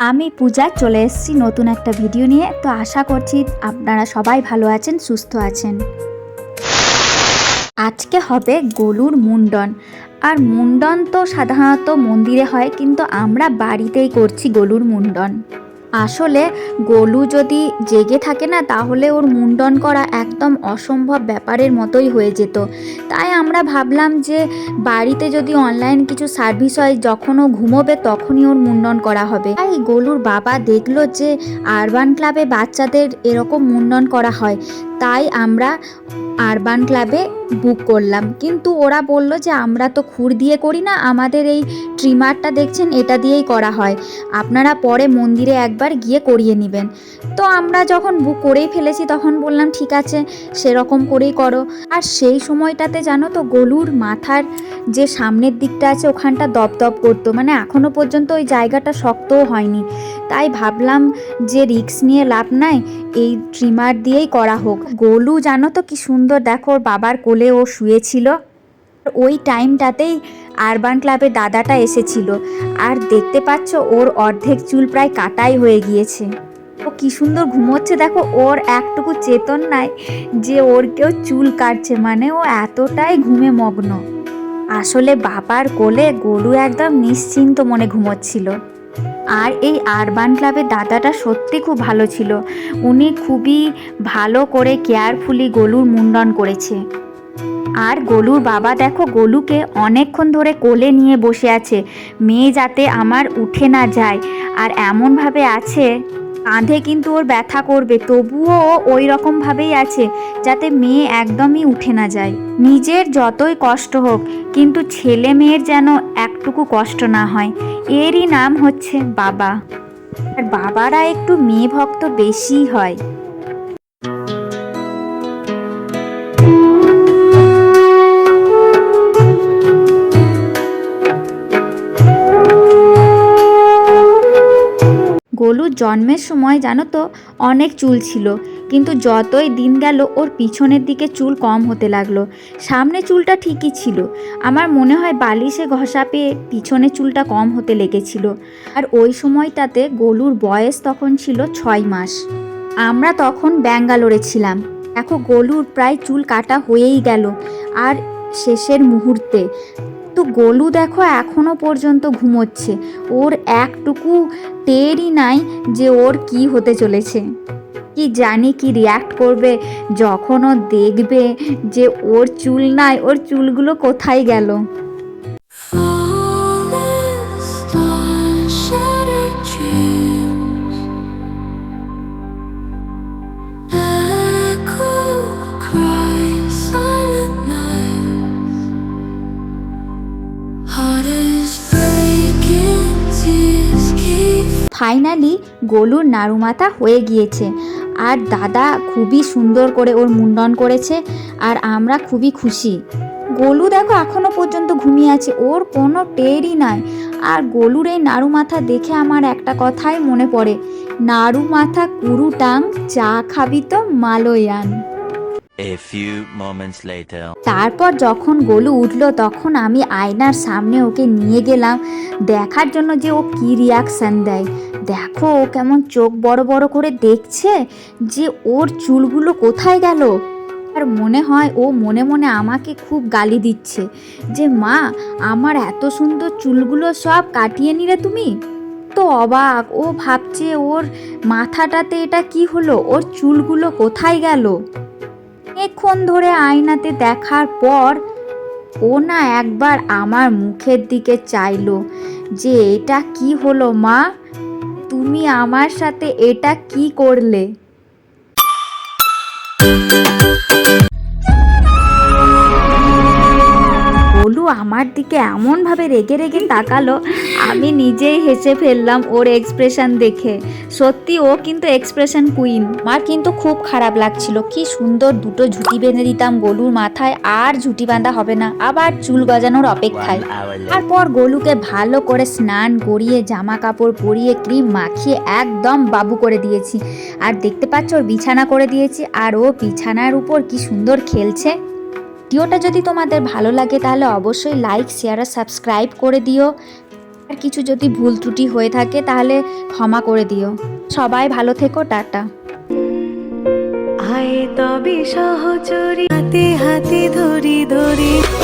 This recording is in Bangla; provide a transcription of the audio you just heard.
আমি পূজা চলে এসেছি নতুন একটা ভিডিও নিয়ে। তো আশা করছি আপনারা সবাই ভালো আছেন, সুস্থ আছেন। আজকে হবে গলুর মুন্ডন। আর মুন্ডন তো সাধারণত মন্দিরে হয়, কিন্তু আমরা বাড়িতেই করছি গলুর মুন্ডন। আসলে গলু যদি জেগে থাকে না, তাহলে ওর মুন্ডন করা একদম অসম্ভব ব্যাপারের মতোই হয়ে যেত। তাই আমরা ভাবলাম যে বাড়িতে যদি অনলাইন কিছু সার্ভিস হয়, যখন ও ঘুমোবে তখনই ওর মুন্ডন করা হবে। তাই গলুর বাবা দেখল যে আরবান ক্লাবে বাচ্চাদের এরকম মুন্ডন করা হয়। তাই আমরা আরবান ক্লাবে বুক করলাম। কিন্তু ওরা বলল যে, আমরা তো খুর দিয়ে করি না, আমাদের এই ট্রিমারটা দেখছেন, এটা দিয়েই করা হয়। আপনারা পরে মন্দিরে একবার গিয়ে করিয়ে নেবেন। তো আমরা যখন বুক করেই ফেলেছি, তখন বললাম, ঠিক আছে, সেরকম করেই করো। আর সেই সময়টাতে জানো তো, গলুর মাথার যে সামনের দিকটা আছে, ওখানটা দপদপ করতো। মানে এখনও পর্যন্ত ওই জায়গাটা শক্তও হয়নি। তাই ভাবলাম যে রিক্স নিয়ে লাভ নাই, এই ট্রিমার দিয়েই করা হোক। গোলু জানো তো কি সুন্দর, দেখো ওর বাবার কোলে ও শুয়েছিল। ওই টাইমটাতেই আরবান ক্লাবের দাদাটা এসেছিল। আর দেখতে পাচ্ছ ওর অর্ধেক চুল প্রায় কাটাই হয়ে গিয়েছে। ও কি সুন্দর ঘুমোচ্ছে, দেখো ওর একটুকু চেতন নাই যে ওর কেউ চুল কাটছে মানে ও এতটাই ঘুমে মগ্ন। আসলে বাবার কোলে গরু একদম নিশ্চিন্ত মনে ঘুমোচ্ছিল। আর এই আরবান ক্লাবের দাদাটা সত্যি খুব ভালো ছিল। উনি খুবই ভালো করে কেয়ারফুলি গলুর মুন্ডন করেছে। আর গলুর বাবা দেখো, গলুকে অনেকক্ষণ ধরে কোলে নিয়ে বসে আছে। মেয়ে যাতে আমার উঠে না যায়। আর এমনভাবে আছে, কাঁধে কিন্তু ওর ব্যথা করবে, তবুও ও ওই রকমভাবেই আছে, যাতে মেয়ে একদমই উঠে না যায়। নিজের যতই কষ্ট হোক, কিন্তু ছেলে মেয়ের যেন একটুকু কষ্ট না হয়। এরই নাম হচ্ছে বাবা। আর বাবারা একটু মেয়ে ভক্ত বেশি হয়। গোলুর জন্মের সময় জানো তো, অনেক চুল ছিল। কিন্তু যতই দিন গেল, ওর পিছনের দিকে চুল কম হতে লাগল। সামনে চুলটা ঠিকই ছিল। আমার মনে হয় বালিশে ঘষা পেয়ে পিছনে চুলটা কম হতে লেগেছিল। আর ওই সময়টাতে গোলুর বয়স তখন ছিল ছয় মাস। আমরা তখন ব্যাঙ্গালোরে ছিলাম। দেখো, গোলুর প্রায় চুল কাটা হয়েই গেল আর শেষের মুহূর্তে। তো গোলু দেখো এখনও পর্যন্ত ঘুমোচ্ছে। ওর একটুকু টেরই নাই যে ওর কি হতে চলেছে। কি জানি কি রিয়াক্ট করবে যখন ও দেখবে যে ওর চুল নাই, ওর চুলগুলো কোথায় গেল? ফাইনালি গোলুর নারুমাতা হয়ে গিয়েছে। আর দাদা খুবই সুন্দর করে ওর মুন্ডন করেছে আর আমরা খুবই খুশি। গোলু দেখো এখনও পর্যন্ত ঘুমিয়ে আছে, ওর কোনো টেরই নাই। আর গোলুর এই নাড়ু মাথা দেখে আমার একটা কথাই মনে পড়ে, নাড়ু মাথা কুরু টাং চা খাবি তো মালয়ান। A few moments later. তারপর যখন গোলু উঠল, তখন আমি আয়নার সামনে ওকে নিয়ে গেলাম। দেখার জন্য যে ও কী রিয়াকশান দেয়। দেখো, ও কেমন চোখ বড় বড় করে দেখছে যে ওর চুলগুলো কোথায় গেল। আর মনে হয় ও মনে মনে আমাকে খুব গালি দিচ্ছে যে, মা, আমার এত সুন্দর চুলগুলো সব কাটিয়ে নিলে তুমি? তো অবাক, ও ভাবছে ওর মাথাটাতে এটা কি হলো? ওর চুলগুলো কোথায় গেল? অনেকক্ষণ ধরে আয়নাতে দেখার পর ও না একবার আমার মুখের দিকে চাইল যে, এটা কি হলো মা? তুমি আমার সাথে এটা কি করলে? আমার দিকে এমনভাবে রেগে রেগে তাকালো, আমি নিজেই হেসে ফেললাম ওর এক্সপ্রেশন দেখে। সত্যি ও কিন্তু এক্সপ্রেশন কুইন আমার কিন্তু খুব খারাপ লাগছিল। কি সুন্দর দুটো ঝুটি বেঁধে দিতাম গলুর মাথায়, আর ঝুঁটি বাঁধা হবে না, আবার চুল গজানোর অপেক্ষায়. তারপর গলুকে ভালো করে স্নান করিয়ে জামা কাপড় পরিয়ে, ক্রিম মাখিয়ে একদম বাবু করে দিয়েছি। আর দেখতে পাচ্ছ ওর বিছানা করে দিয়েছি, আর ও বিছানার উপর কি সুন্দর খেলছে। ভিডিওটা যদি তোমাদের ভালো লাগে, তাহলে অবশ্যই লাইক শেয়ার আর সাবস্ক্রাইব করে দিও। আর কিছু যদি ভুল ত্রুটি হয়ে থাকে, তাহলে ক্ষমা করে দিও। সবাই ভালো থেকো, টাটা। হাতে হাতে হাতে ধরি।